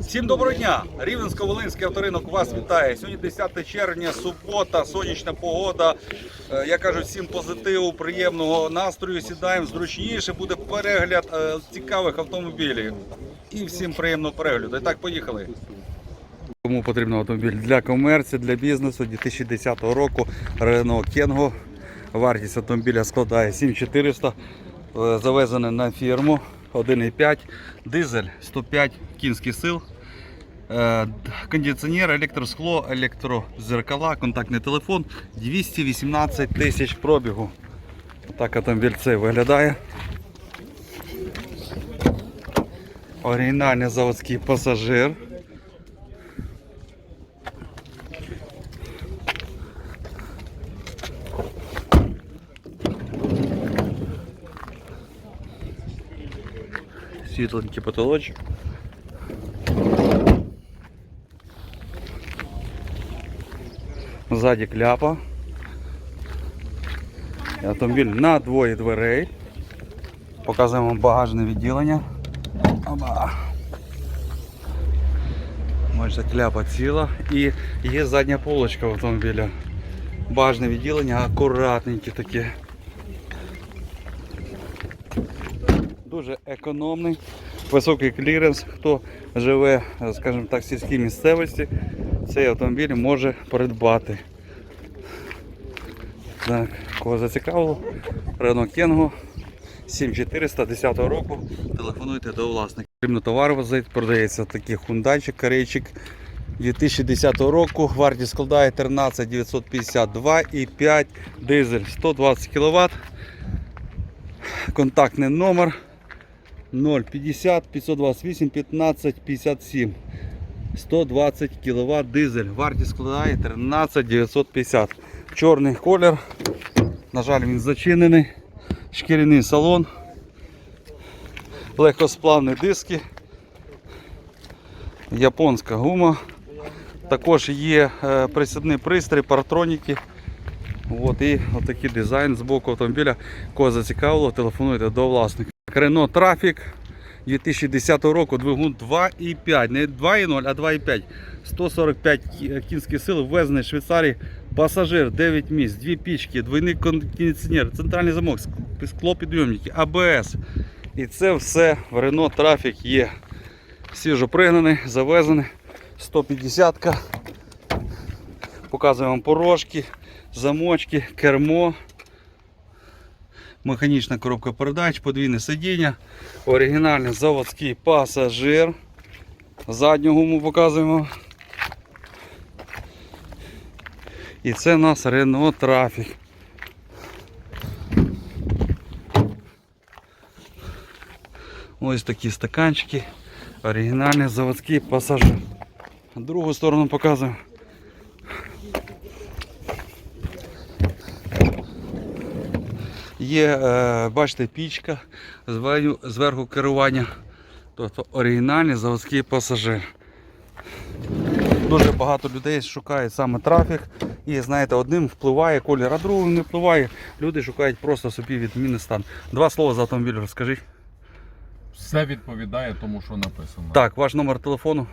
Всім доброго дня! Рівненсько-Волинський авторинок вас вітає. Сьогодні 10 червня, субота, сонячна погода. Е, Я кажу, всім позитиву, приємного настрою. Сідаємо зручніше, буде перегляд е, цікавих автомобілів. І всім приємного перегляду. І так, поїхали. Кому потрібен автомобіль для комерції, для бізнесу 2010 року Renault Kengo. Вартість автомобіля складає 7400, е, завезений на фірму 1,5, дизель 105 кінських сил, е, кондиціонер, електроскло, електрозеркала, контактний телефон 218 тисяч пробігу. Так автомобіль виглядає. Оригінальний заводський пасажир. світленький потолочок. Ззаді кляпа. І Автомобіль на двоє дверей. Показуємо вам багажне відділення. Оба. Майже кляпа ціла. І є задня полочка в автомобіля. Багажне відділення, акуратненьке таке. Економний, високий кліренс. Хто живе, скажімо так, в сільській місцевості, цей автомобіль може придбати. Так, кого зацікавило, Renault Kengo 7400 10 року. Телефонуйте до власника. Потрібно товар возить, продається такий хундайчик, корейчик 2010 року. Вартість складає 13 952 і 5 дизель 120 кВт. Контактний номер 050 528 15 57 120 кВт дизель. Вартість складає 13 950. Чорний колір. На жаль, він зачинений. Шкіряний салон. Легкосплавні диски. Японська гума. Також є е, присідний пристрій, партроніки. От і отакий дизайн з боку автомобіля. Кого зацікавило, телефонуйте до власника. Renault Traffic 2010 року двигун 2,5, не 2,0, а 2,5. 145 кі- кінських сил, ввезений з Швейцарії. Пасажир 9 місць, дві пічки, двойний кондиціонер, центральний замок, ск- склопідйомники, АБС. І це все в Renault Traffic є. Свіжо пригнаний, завезений. 150-ка. Показуємо вам порожки, замочки, кермо. Механічна коробка передач, подвійне сидіння, оригінальний заводський пасажир. Задню гуму показуємо. І це у нас Renault Traffic. Ось такі стаканчики. Оригінальний заводський пасажир. Другу сторону показуємо. Є, е, бачите, пічка, зверху, керування. Тобто оригінальний заводський пасажир. Дуже багато людей шукають саме трафік. І знаєте, одним впливає колір, а другим не впливає. Люди шукають просто собі відмінний стан. Два слова за автомобіль розкажіть. Все відповідає тому, що написано. Так, ваш номер телефону.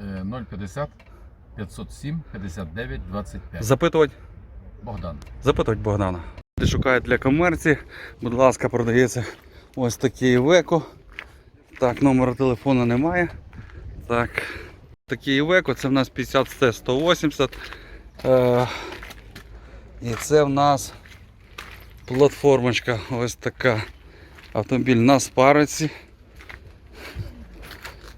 Е, 050 507 59 25. Запитувати. Богдан. Запитувати Богдана. Шукають для комерції. Будь ласка, продається ось такий Івеко. Так, номера телефону немає. Так. Такий Івеко, це в нас 50 ст 180. Е, і це в нас платформочка. Ось така. Автомобіль на спариці.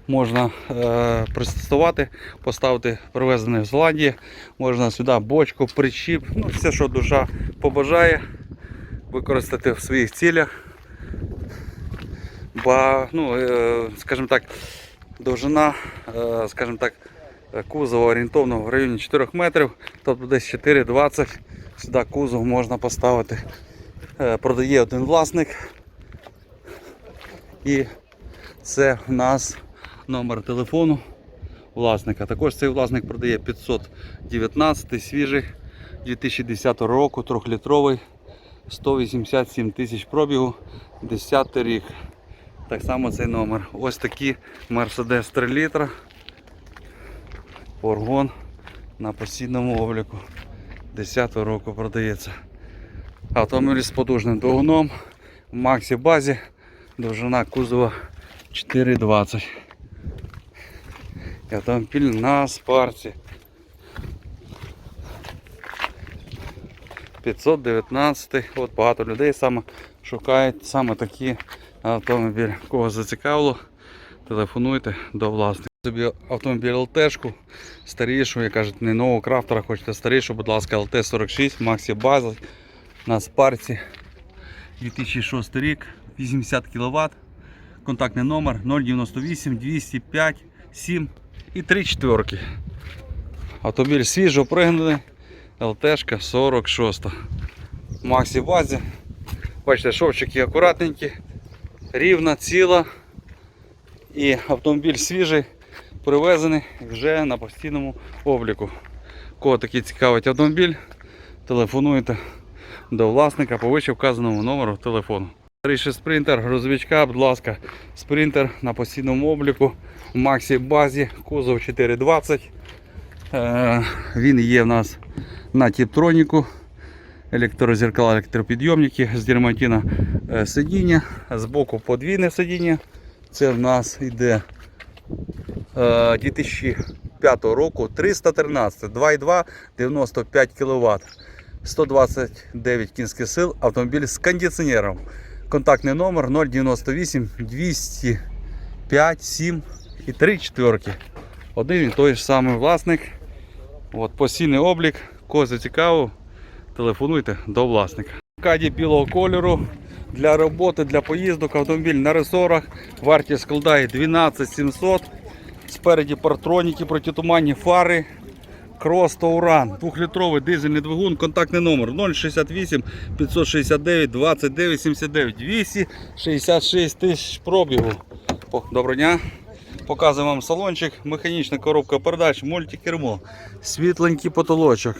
Можна е, пристосувати, поставити привезений з Голландії. Можна сюди бочку, причіп, ну, все, що душа побажає, використати в своїх цілях. Ба, ну, е, скажімо так, довжина, е, скажімо так, кузова орієнтовно в районі 4 метрів, тобто десь 4,20 сюди кузов можна поставити. Е, продає один власник. І це в нас номер телефону власника. Також цей власник продає 519 свіжий 2010 року, 3-літровий, 187 тисяч пробігу, 10 рік. Так само цей номер. Ось такі Mercedes 3 літра. Фургон на постійному обліку. 10 року продається. Автомобіль з потужним двигуном. В Максі базі. Довжина кузова 4,20. І Автомобіль на спарці. 519. От багато людей саме шукають саме такі автомобілі. Кого зацікавило, телефонуйте до власника. Собі автомобіль ЛТшку старішу, як кажуть, не нового крафтера, хочете старішу, будь ласка, ЛТ-46, Максі База на спарці 2006 рік, 80 кВт. Контактний номер 098 205 7 і 3 четверки. Автомобіль свіжо пригнаний, ЛТшка 46. Максі базі. Бачите, шовчики акуратненькі, рівна, ціла. І автомобіль свіжий, привезений вже на постійному обліку. Кого такий цікавить автомобіль, телефонуйте до власника по вище вказаному номеру телефону. Старіший спринтер, грузовичка, будь ласка, спринтер на постійному обліку в Максі базі, кузов 420. Е, він є в нас на тіптроніку. Електрозеркала, електропідйомники з дерматина е, сидіння, збоку подвійне сидіння. Це в нас йде е, 2005 року 313, 2,2, 95 кВт, 129 кінських сил, автомобіль з кондиціонером. Контактний номер 098 205 7 і 3 четверки. Один і той ж самий власник. От, постійний облік. Кого зацікавив, телефонуйте до власника. Каді білого кольору для роботи, для поїздок, автомобіль на ресорах. Вартість складає 12 700. Спереді партроніки, протитуманні фари. Крос Тауран, 2-літровий дизельний двигун, контактний номер 068 569 29 79 266 тисяч пробігу. О, доброго дня. Показуємо вам салончик, механічна коробка передач, мультикермо, світленький потолочок.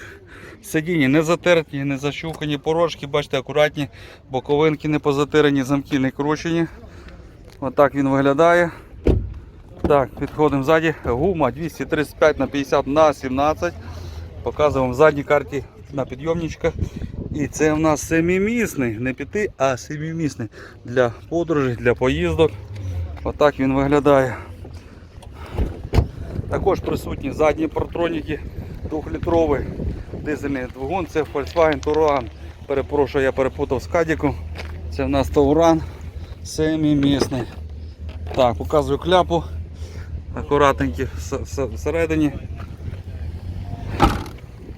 Сидіння не затерті, не защухані порожки, бачите, акуратні, боковинки не позатирені, замки не кручені. Отак він виглядає. Так, підходимо ззаді. Гума 235 на 50 на 17. Показуємо в задній карті на підйомничках. І це в нас семимісний, не п'яти, а семимісний для подорожей, для поїздок. Отак він виглядає. Також присутні задні партроніки 2-літровий дизельний двигун. Це Volkswagen Touran. Перепрошую, я перепутав з Кадіком. Це в нас Touran семимісний. Так, показую кляпу. Акуратненькі вс- вс- всередині.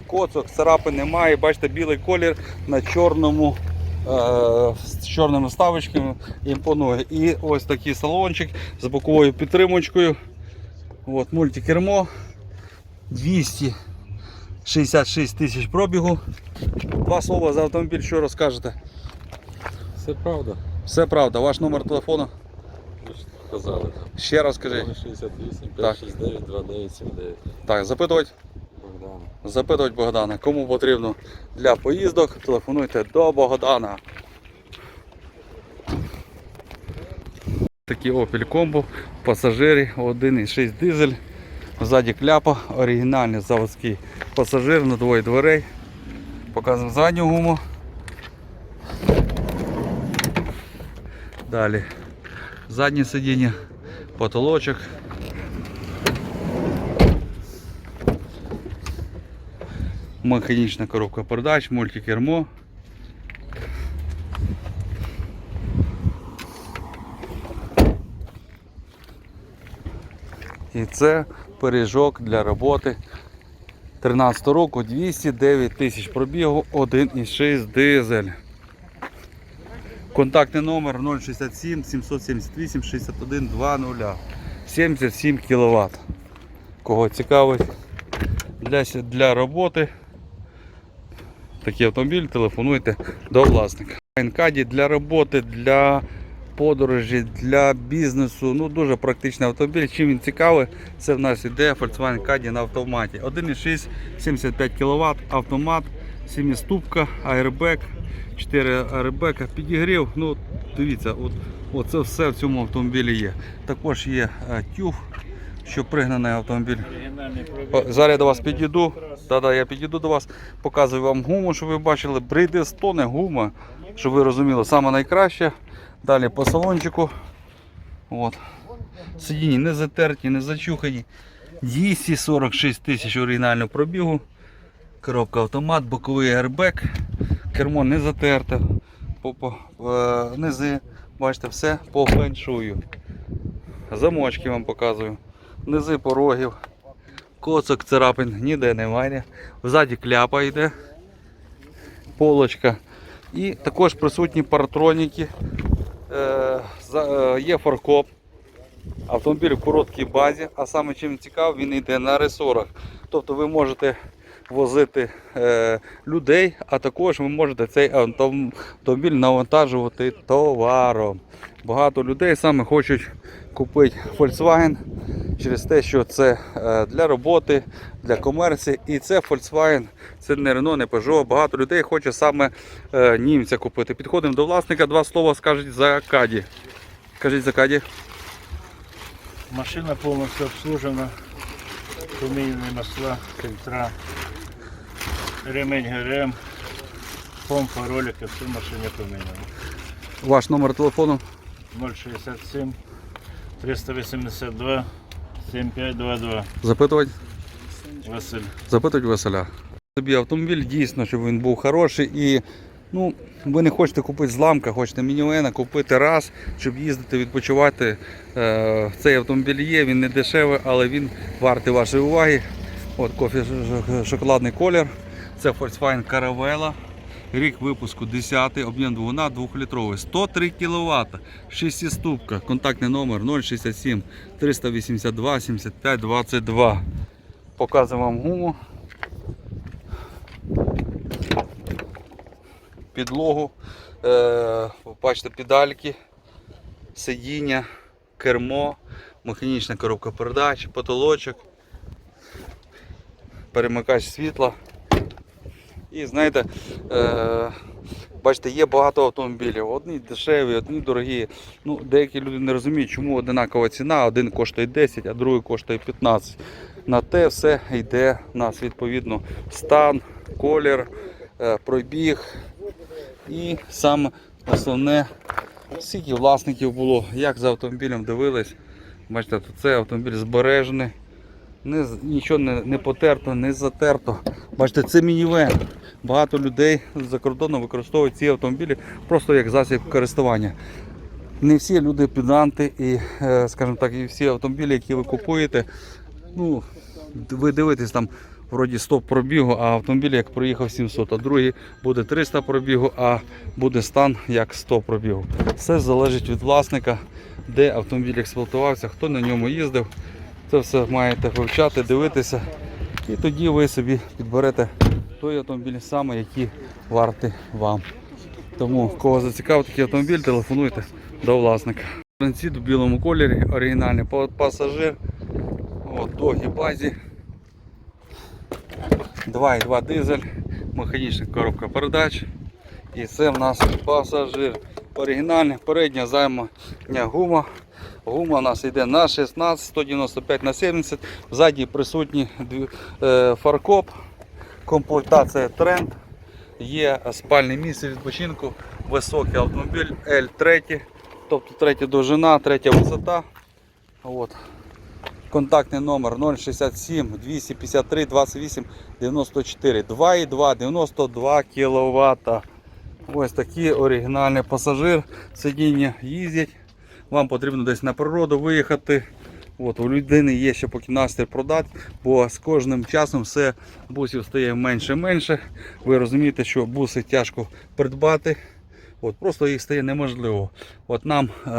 Коцок, царапин немає. Бачите, білий колір на чорному. е, З чорними вставочками імпонує. І ось такий салончик з боковою підтримочкою. От, мультикермо 266 тисяч пробігу. Два слова за автомобіль, що розкажете? Все правда. Все правда, ваш номер телефону. Казали. Ще раз скажи. 68 Так. 569 2979. Так, запитувати. Богдан. Запитувати Богдана, кому потрібно для поїздок, телефонуйте до Богдана. Такий Opel Combo, пасажирі 1,6 дизель. Ззаді кляпа, оригінальний заводський пасажир на двоє дверей. Показуємо задню гуму. Далі заднє сидіння, потолочок. Механічна коробка передач, мультикермо. І це пиріжок для роботи 13 року 209 тисяч пробігу 1,6 дизель. Контактний номер 067 778 61 20 77 кВт. Кого цікавить для, для роботи такий автомобіль, телефонуйте до власника. Каді для роботи, для подорожі, для бізнесу. Ну дуже практичний автомобіль. Чим він цікавий, це в нас іде Volkswagen Caddy на автоматі. 1,6, 75 кВт, автомат, 7-ступка, аербек, 4 аербека, підігрів. Ну, дивіться, от Оце все в цьому автомобілі є. Також є е, тюф, що пригнаний автомобіль. Зараз я до вас підійду. Да-да, я підійду до вас, показую вам гуму, щоб ви бачили. Брейдестоне гума, щоб ви розуміли, найкраще. Далі по салончику. От. Сидіння не затерті, не зачухані. 246 тисяч оригінального пробігу. Коробка автомат, боковий airbag. Кермо не затерте. По, по, е, низи, бачите, все по феншую. Замочки вам показую. Низи порогів. Коцок царапин ніде немає. Ззаді кляпа йде. Полочка. І також присутні партроніки. Е, е, є фаркоп. Автомобіль в короткій базі, а саме чим цікаво, він йде на ресорах. Тобто ви можете возити е, людей, а також ви можете цей автом- автомобіль навантажувати товаром. Багато людей саме хочуть купити Volkswagen через те, що це е, для роботи, для комерції. І це Volkswagen, це не Renault, не Peugeot. Багато людей хоче саме е, німця купити. Підходимо до власника, два слова скажуть за Каді. Кажіть за Каді. Машина полностью обслужена. Поміняні масла, фильтра, ремень ГРМ, помпа, ролики, все машині поміняно. Ваш номер телефону. 067 382 7522. Запитувати. Василь. Запитують Василя. Тобі автомобіль дійсно, щоб він був хороший і ну, ви не хочете купити зламка, хочете мінівена купити раз, щоб їздити, відпочивати. Е, Цей автомобіль є, він не дешевий, але він вартий вашої уваги. От кофе шоколадний колір. Це Volkswagen Caravella. Рік випуску 10, об'єм двигуна 2-літровий, 103 кВт, 6 ступка, контактний номер 067 382 75 22. Показуємо вам гуму. Підлогу. Е, бачите, педальки, сидіння, кермо, механічна коробка передач, потолочок, перемикач світла. І знаєте, е, бачите, є багато автомобілів. Одні дешеві, одні дорогі. Ну, деякі люди не розуміють, чому одинакова ціна, один коштує 10, а другий коштує 15. На те все йде у нас відповідно стан, колір, е, пробіг і саме основне, скільки власників було, як за автомобілем дивились. Бачите, тут це автомобіль збережений, не, нічого не, не потерто, не затерто. Бачите, це мінівен. Багато людей за кордоном використовують ці автомобілі просто як засіб користування. Не всі люди педанти і, е, скажімо так, і всі автомобілі, які ви купуєте, ну, ви дивитесь там вроді 100 пробігу, а автомобіль як проїхав 700, а другий буде 300 пробігу, а буде стан як 100 пробігу. Все залежить від власника, де автомобіль експлуатувався, хто на ньому їздив. Це все маєте вивчати, дивитися. І тоді ви собі підберете той автомобіль саме, який вартий вам. Тому, кого зацікавив такий автомобіль, телефонуйте до власника. Трансит в білому кольорі, оригінальний пасажир. От, довгій базі. 2,2 дизель, механічна коробка передач. І це в нас пасажир. Оригінальний, передня займання гума. Гума у нас йде на 16, 195 на 70. Ззаді присутній е, фаркоп, комплектація тренд. Є спальне місце відпочинку, високий автомобіль L3, тобто третя довжина, третя висота. От. Контактний номер 067 253 28 94 2,2 92 кВт. Ось такий оригінальний пасажир. Сидіння їздять. Вам потрібно десь на природу виїхати. От, у людини є ще поки настрій продати, бо з кожним часом все бусів стає менше і менше. Ви розумієте, що буси тяжко придбати. От, просто їх стає неможливо. От нам е,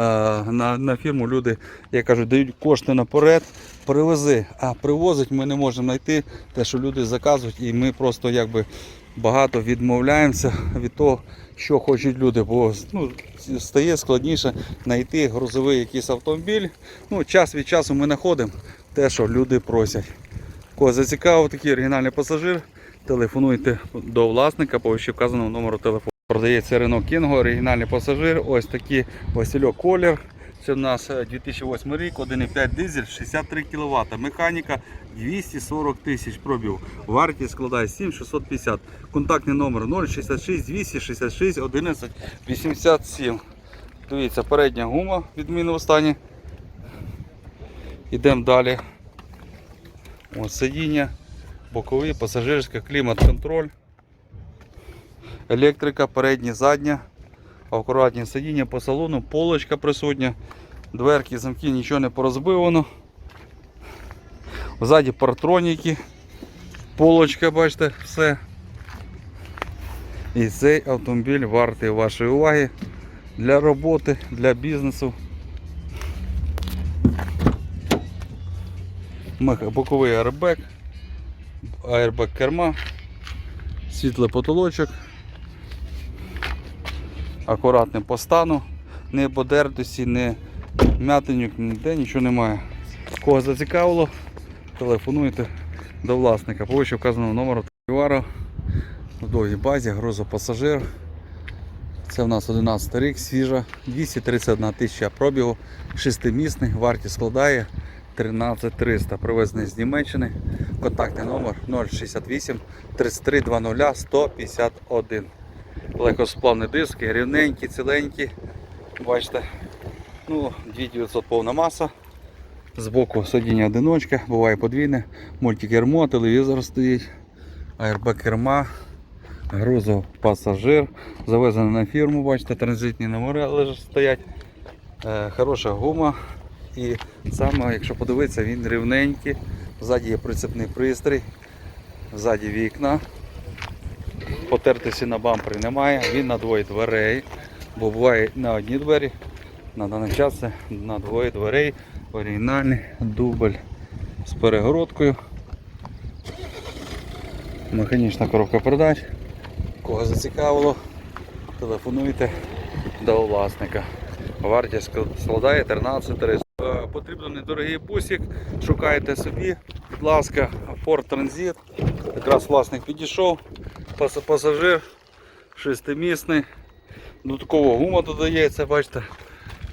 на, на фірму люди, як кажуть, дають кошти наперед, привези, а привозить ми не можемо знайти те, що люди заказують, і ми просто якби багато відмовляємося від того, що хочуть люди, бо ну, стає складніше знайти грузовий якийсь автомобіль. Ну, час від часу ми знаходимо те, що люди просять. Кого зацікавив такий оригінальний пасажир, телефонуйте до власника по вказаному номеру телефону. Продається Renault Kingo, оригінальний пасажир. Ось такий Васильок колір. Це в нас е, 2008 рік, 1,5 дизель, 63 кВт. Механіка 240 тисяч пробів. Вартість складає 7650. Контактний номер 066 266 11 87. Дивіться, передня гума в відмінному стані. Йдемо далі. Ось сидіння, боковий, пасажирська, клімат-контроль. Електрика, передня, задня. Акуратні сидіння по салону, полочка присутня. Дверки, замки, нічого не порозбивано. Ззаді партроніки. Полочка, бачите, все. І цей автомобіль вартий вашої уваги для роботи, для бізнесу. Боковий аербек, аербек керма, світлий потолочок, акуратний по стану, не подертості, не м'ятинюк, ніде нічого немає. Кого зацікавило, телефонуйте до власника. По вказаного номеру Товару в довгій базі, грузопасажир. Це в нас 11 рік, свіжа, 231 тисяча пробігу, шестимісний, вартість складає 13300. Привезений з Німеччини. Контактний номер 068 33 00 151. Легкосплавні диски, рівненькі, ціленькі. Бачите, ну, 2900 повна маса. Збоку сидіння одиночка, буває подвійне, мультикермо, телевізор стоїть, аербек керма, грузов пасажир, завезений на фірму, бачите, транзитні номери стоять. Е, хороша гума. І саме, якщо подивитися, він рівненький. Ззаді є прицепний пристрій, ззаді вікна. Потертості на бампері немає, він на двоє дверей, бо буває на одні двері, на даний час це на двоє дверей. Оригінальний дубль з перегородкою. Механічна коробка передач. Кого зацікавило, телефонуйте до власника. Вартість складає 13 300. Е, Потрібен недорогий бусик, шукайте собі, будь ласка, Ford Transit. Якраз власник підійшов, пасажир, шестимісний. Додатково гума додається, бачите.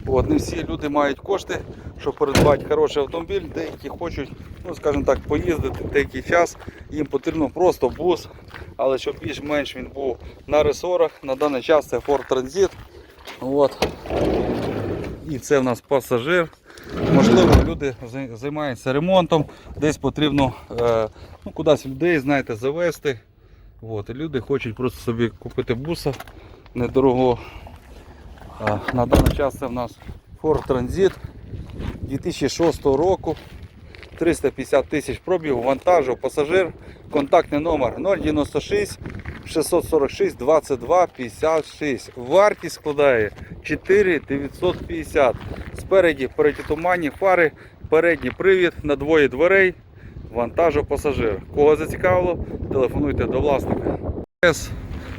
От, не всі люди мають кошти, щоб придбати хороший автомобіль, деякі хочуть, ну скажімо так, поїздити деякий час. Їм потрібно просто бус, але щоб більш-менш він був на ресорах. На даний час це Ford Transit. От. І це в нас пасажир. Можливо, люди займаються ремонтом, десь потрібно е, ну, кудись людей знаєте, завести. От, люди хочуть просто собі купити буса недорого. На даний час це в нас Ford Transit 2006 року. 350 тисяч пробігу, вантажу, пасажир, контактний номер 096 646 22 56. Вартість складає 4 950. Спереді передтуманні фари, передній привід на двоє дверей, вантажу пасажир. Кого зацікавило, телефонуйте до власника.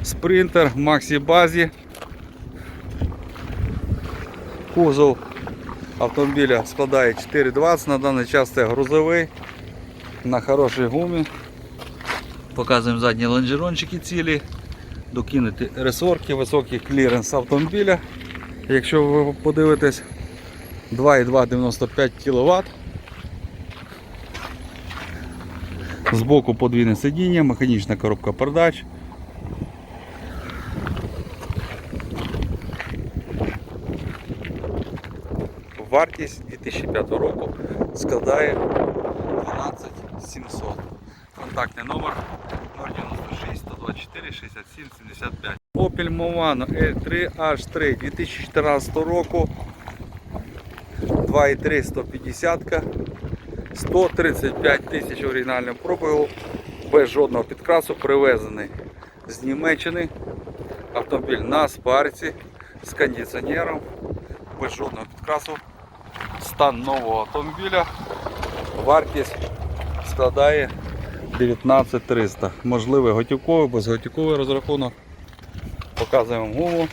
Спринтер Максі Базі. Кузов автомобіля складає 4,20, на даний час це грузовий на хорошій гумі. Показуємо задні лонжерончики цілі, докинути ресорки, високий кліренс автомобіля. Якщо ви подивитесь 2,295 кВт. Збоку подвійне сидіння, механічна коробка передач. Вартість 2005 року складає 12 700. Контактний номер 096 124 67 75. Opel Movano L3 H3 2014 року 2,3 150 135 тисяч оригінального пробігу без жодного підкрасу привезений з Німеччини. Автомобіль на спарці з кондиціонером без жодного підкрасу. Стан нового автомобіля. Вартість складає 19300. Можливий готівковий, безготівковий розрахунок. Показуємо гуму.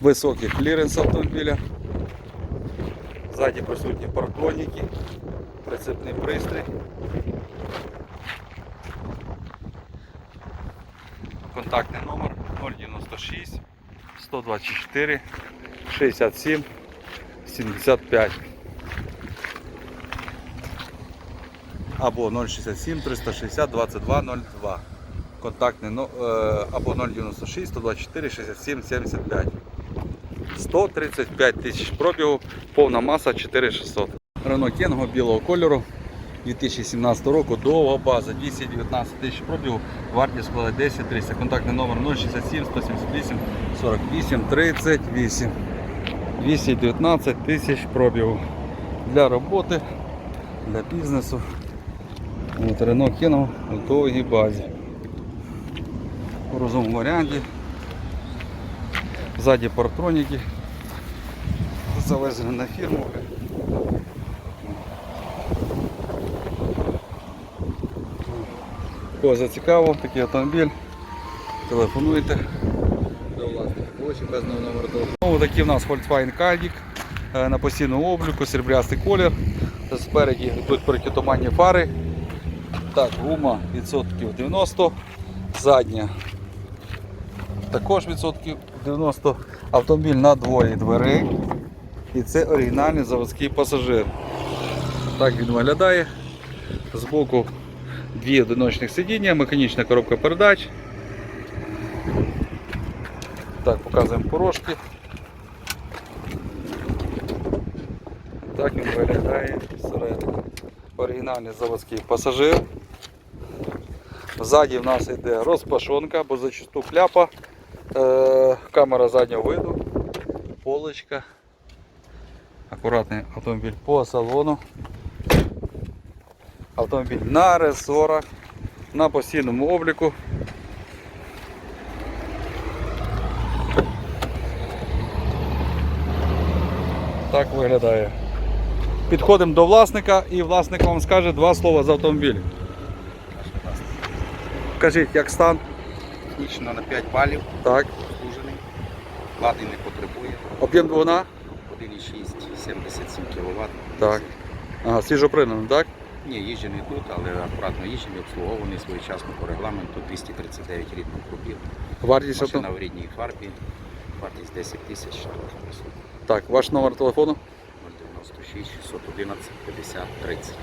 Високий кліренс автомобіля. Ззаді присутні парктроніки, прицепний пристрій. Контактний номер 096 124 67 75 або 067 360 22 02. Контактний е, або 096 124 67 75. 135 тисяч пробігу, повна маса 4600. Рено Кенго білого кольору 2017 року, довга база, 219 тисяч пробігу, вартість складає 10 300. Контактний номер 067 178 48 38. 219 тисяч пробігу. Для роботи, для бізнесу. От Рено Кенго в довгій базі. У розумному варіанті. Ззаді парктроніки. Завезені на фірму. Кого зацікавив такий автомобіль, телефонуйте до власних гроші без номеру телефону. Ось такий в нас Volkswagen Caddy е, на постійному обліку, сріблястий колір. Спереді йдуть прикитоманні фари. Так, гума відсотків 90, задня також відсотків 90. Автомобіль на двоє дверей. І це оригінальний заводський пасажир. Так він виглядає. Збоку дві одиночних сидіння, механічна коробка передач. Так, показуємо порожки. Так він виглядає всередині. Оригінальний заводський пасажир. Ззаді в нас йде розпашонка, бо зачасту кляпа, е, камера заднього виду, полочка. Акуратний автомобіль по салону. Автомобіль на ресорах, на постійному обліку. Так виглядає. Підходимо до власника і власник вам скаже два слова за автомобіль. Кажіть, як стан? Технічно на 5 балів, Так. служений, лади не потребує, Об'єм двигуна? 1,6, 77 кВт. Так. Ага, свіжопринений, так? Ні, їжджений тут, але акуратно їжджений, обслугований своєчасно по регламенту 239 рідних пробіг. Вартість Машина авто? в рідній фарбі, вартість 10 тисяч. Так, ваш номер телефону? 096 611 50 30.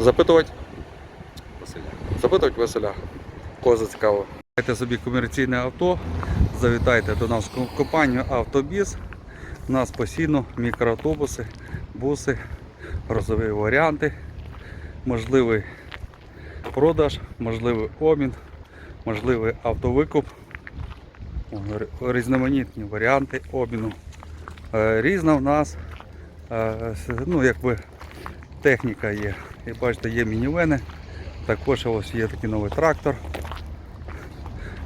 Запитувати? Василя. Запитувати Василя. Кого зацікавило. Маєте собі комерційне авто, завітайте до нас в компанію Автобіз. У нас постійно мікроавтобуси, буси, грозові варіанти, можливий продаж, можливий обмін, можливий автовикуп, різноманітні варіанти обміну. Е, Різна в нас е, ну, якби техніка є. І бачите, є мінівени. Також ось є такий новий трактор.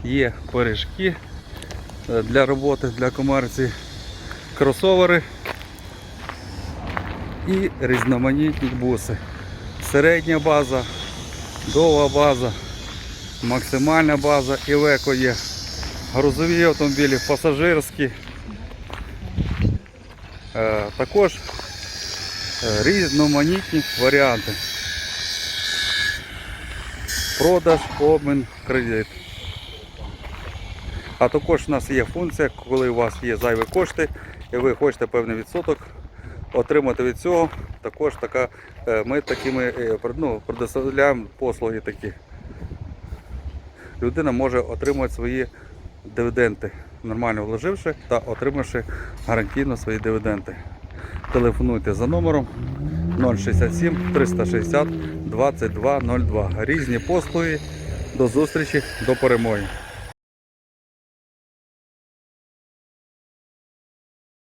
Є пиріжки е, для роботи, для комерції, кросовери і різноманітні буси. Середня база, довга база, максимальна база і веко є. Грузові автомобілі, пасажирські. Е, Також е, різноманітні варіанти продаж, обмін, кредит. А також у нас є функція, коли у вас є зайві кошти і ви хочете певний відсоток отримати від цього, також така, е, ми такими е, ну, предоставляємо послуги такі. Людина може отримати свої дивіденди, нормально вложивши та отримавши гарантійно свої дивіденди. Телефонуйте за номером 067 360 2202. Різні послуги. До зустрічі, до перемоги.